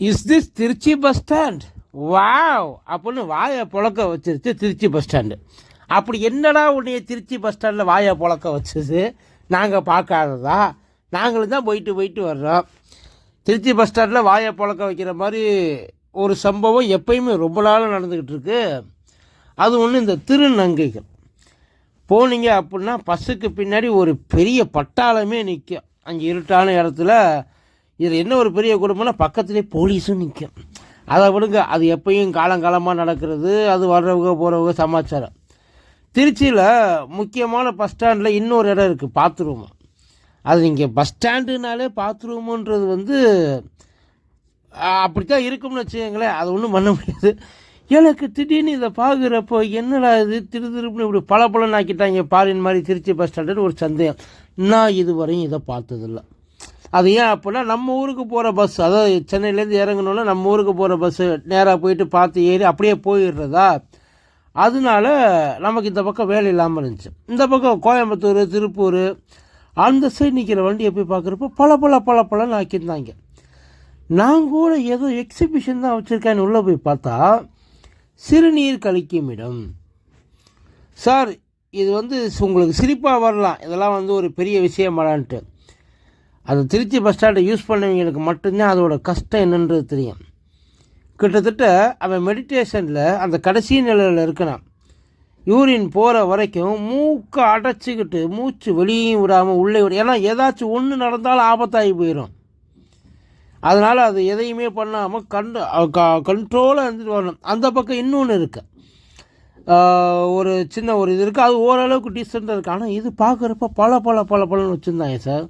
Is this Trichy bus stand wow அப்படின்னு வாயை புழக்க வச்சிருச்சு திருச்சி பஸ் ஸ்டாண்டு அப்படி என்னடா உன்னைய திருச்சி பஸ் ஸ்டாண்டில் வாயை புழக்க வச்சது? நாங்கள் பார்க்காததா? நாங்களும் தான் போயிட்டு போயிட்டு வர்றோம். திருச்சி பஸ் ஸ்டாண்டில் வாயை புழக்க வைக்கிற மாதிரி ஒரு சம்பவம் எப்பயுமே ரொம்ப நாள் நடந்துக்கிட்டு இருக்கு. அது ஒன்று இந்த திருநங்கைகள். போனீங்க அப்படின்னா பஸ்ஸுக்கு பின்னாடி ஒரு பெரிய பட்டாளமே நிற்கும் அங்கே இருட்டான இடத்துல இது என்ன ஒரு பெரிய குடும்பம்னா பக்கத்துலேயே போலீஸும் நிற்கும் அதை விடுங்க அது எப்பயும் காலங்காலமாக நடக்கிறது அது வர்றவங்க போகிறவங்க சமாச்சாரம். திருச்சியில் முக்கியமான பஸ் ஸ்டாண்டில் இன்னொரு இடம் இருக்குது பாத்ரூம். அது நீங்கள் பஸ் ஸ்டாண்டுனாலே பாத்ரூமுன்றது வந்து அப்படித்தான் இருக்கும்னு வச்சுக்கோங்களேன். அது ஒன்றும் பண்ண முடியாது. எனக்கு திடீர்னு இதை பார்க்குறப்போ என்னடா இது திரு திருப்புன்னு இப்படி பல பலன் ஆக்கிட்டாங்க பாரின் மாதிரி திருச்சி பஸ் ஸ்டாண்டுன்னு ஒரு சந்தேகம். நான் இதுவரையும் இதை பார்த்ததில்ல. அது ஏன் அப்படின்னா நம்ம ஊருக்கு போகிற பஸ் அதாவது சென்னையிலேருந்து இறங்கணுன்னா நம்ம ஊருக்கு போகிற பஸ்ஸு நேராக போயிட்டு பார்த்து ஏறி அப்படியே போயிடுறதா? அதனால நமக்கு இந்த பக்கம் வேலை இல்லாமல் இருந்துச்சு. இந்த பக்கம் கோயம்புத்தூர் திருப்பூர் அந்த சைடு நிற்கிற வண்டியை போய் பார்க்குறப்போ பல பல பல பலன்னு ஆக்கியிருந்தாங்க. நான் கூட ஏதோ எக்ஸிபிஷன் தான் வச்சுருக்கேன்னு உள்ளே போய் பார்த்தா சிறுநீர் கழிக்கும் இடம். சார் இது வந்து உங்களுக்கு சிரிப்பாக வரலாம். இதெல்லாம் வந்து ஒரு பெரிய விஷயமாடான்ட்டு. அது திருச்சி பஸ் ஸ்டாண்டை யூஸ் பண்ணவங்களுக்கு மட்டும்தான் அதோட கஷ்டம் என்னன்றது தெரியும். கிட்டத்தட்ட அவன் மெடிடேஷனில் அந்த கடைசி நிலையில் இருக்கிறான். யூரின் போகிற வரைக்கும் மூக்கை அடைச்சிக்கிட்டு மூச்சு வெளியும் விடாமல் உள்ளே விட. ஏன்னா ஏதாச்சும் ஒன்று நடந்தாலும் ஆபத்தாகி போயிடும் அதனால் அது எதையுமே பண்ணாமல் கண்டு கண்ட்ரோலாக இருந்துட்டு வரணும். அந்த பக்கம் இன்னொன்று இருக்குது ஒரு சின்ன ஒரு இது இருக்குது அது ஓரளவுக்கு டீசெண்டாக இருக்குது ஆனால் இது பார்க்குறப்ப பல பல பல பலன்னு வச்சுருந்தாங்க சார்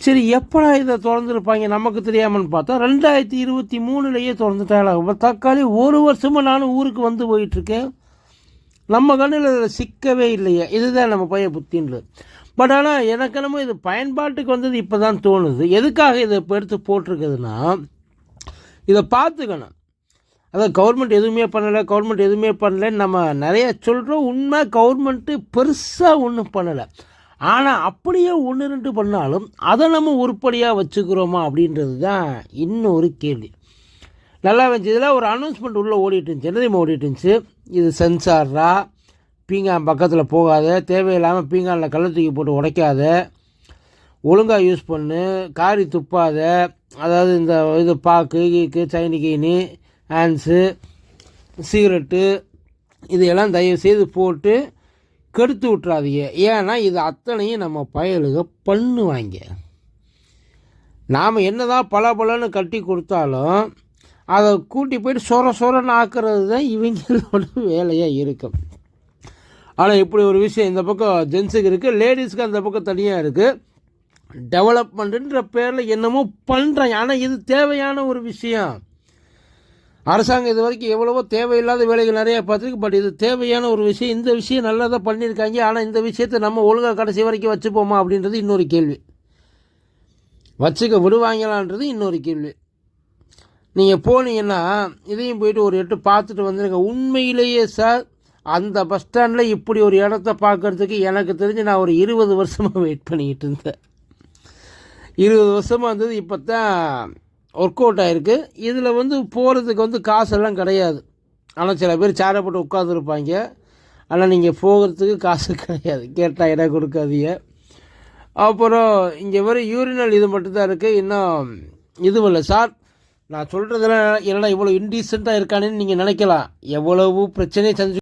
சரி எப்படா இதை திறந்துருப்பாங்க நமக்கு தெரியாமன்னு பார்த்தா ரெண்டாயிரத்தி இருபத்தி மூணுலேயே திறந்துட்டாங்க. தக்காளி ஒரு வருஷமாக நானும் ஊருக்கு வந்து போயிட்டுருக்கேன். நம்ம கண்ணில் இதில் சிக்கவே இல்லையே. இதுதான் நம்ம பையன் புத்தின்றது பட் ஆனால் எனக்கு என்னமோ இது பயன்பாட்டுக்கு வந்தது இப்போ தான் தோணுது. எதுக்காக இதை இப்போ எடுத்து போட்டிருக்குதுன்னா இதை பார்த்துக்கணும். அதான் கவர்மெண்ட் எதுவுமே பண்ணலை கவர்மெண்ட் எதுவுமே பண்ணலைன்னு நம்ம நிறைய சொல்கிறோம் உண்மை கவர்மெண்ட்டு பெருசாக ஒன்றும் பண்ணலை. ஆனால் அப்படியே ஒன்று ரெண்டு பண்ணாலும் அதை நம்ம உருப்படியாக வச்சுக்கிறோமா அப்படின்றது தான் இன்னொரு கேள்வி. நல்லா இருந்துச்சு. இதில் ஒரு அனௌன்ஸ்மெண்ட் உள்ளே ஓடிட்டு இருந்துச்சு. என்ன ஓடிட்டு இருந்துச்சு? இது சென்சாரா பீங்கான் பக்கத்தில் போகாத. தேவையில்லாமல் பீங்கானில் கள்ள தூக்கி போட்டு உடைக்காத. ஒழுங்காக யூஸ் பண்ணு. காரி துப்பாத. அதாவது இந்த இது பாக்கு கீக்கு சைனி கீனி ஹேண்ட்ஸு சிகரெட்டு இதையெல்லாம் தயவு செய்து போட்டு கெடுத்து விட்றாதீங்க ஏன்னா இது அத்தனையும் நம்ம பயலுக பண்ணுவாங்க. நாம் என்ன தான் பல பலன்னு கட்டி கொடுத்தாலும் அதை கூட்டி போயிட்டு சொர சொரன்னு ஆக்குறது தான் இவங்களோட வேலையாக இருக்கும். ஆனால் இப்படி ஒரு விஷயம் இந்த பக்கம் ஜென்ஸுக்கு இருக்குது லேடிஸ்க்கு அந்த பக்கம் தனியாக இருக்குது டெவலப்மெண்ட்டுன்ற பேரில் என்னமோ பண்ணுறாங்க ஆனால் இது தேவையான ஒரு விஷயம். அரசாங்கம் இது வரைக்கும் எவ்வளவோ தேவையில்லாத வேலைகள் நிறையா பார்த்துருக்கு. பட் இது தேவையான ஒரு விஷயம். இந்த விஷயம் நல்லா தான் பண்ணியிருக்காங்க. ஆனால் இந்த விஷயத்தை நம்ம ஒழுங்காக கடைசி வரைக்கும் வச்சுப்போமா அப்படின்றது இன்னொரு கேள்வி. வச்சுக்க விடுவாங்களான்றது இன்னொரு கேள்வி. நீங்கள் போனீங்கன்னா இதையும் போயிட்டு ஒரு எட்டு பார்த்துட்டு வந்துருங்க. உண்மையிலேயே சார் அந்த பஸ் ஸ்டாண்டில் இப்படி ஒரு இடத்த பார்க்குறதுக்கு எனக்கு தெரிஞ்சு நான் ஒரு இருபது வருஷமாக வெயிட் பண்ணிக்கிட்டு இருந்தேன். இருபது வருஷமாக இருந்தது. இப்போ தான் ஒர்க் அவுட் ஆகிருக்கு இதில் வந்து போகிறதுக்கு வந்து காசெல்லாம் கிடையாது. ஆனால் சில பேர் சேரை போட்டு உட்காந்துருப்பாங்க ஆனால் நீங்கள் போகிறதுக்கு காசு கிடையாது. கேட்டால் இடம் கொடுக்காதீங்க. அப்புறம் இங்கே வர யூரினல் இது மட்டும்தான் இருக்குது இன்னும் இதுவும் இல்லை சார் நான் சொல்கிறதுல என்னடா இவ்வளோ இன்டீசெண்டாக இருக்கானேன்னு நீங்கள் நினைக்கலாம். எவ்வளவு பிரச்சனையை செஞ்சு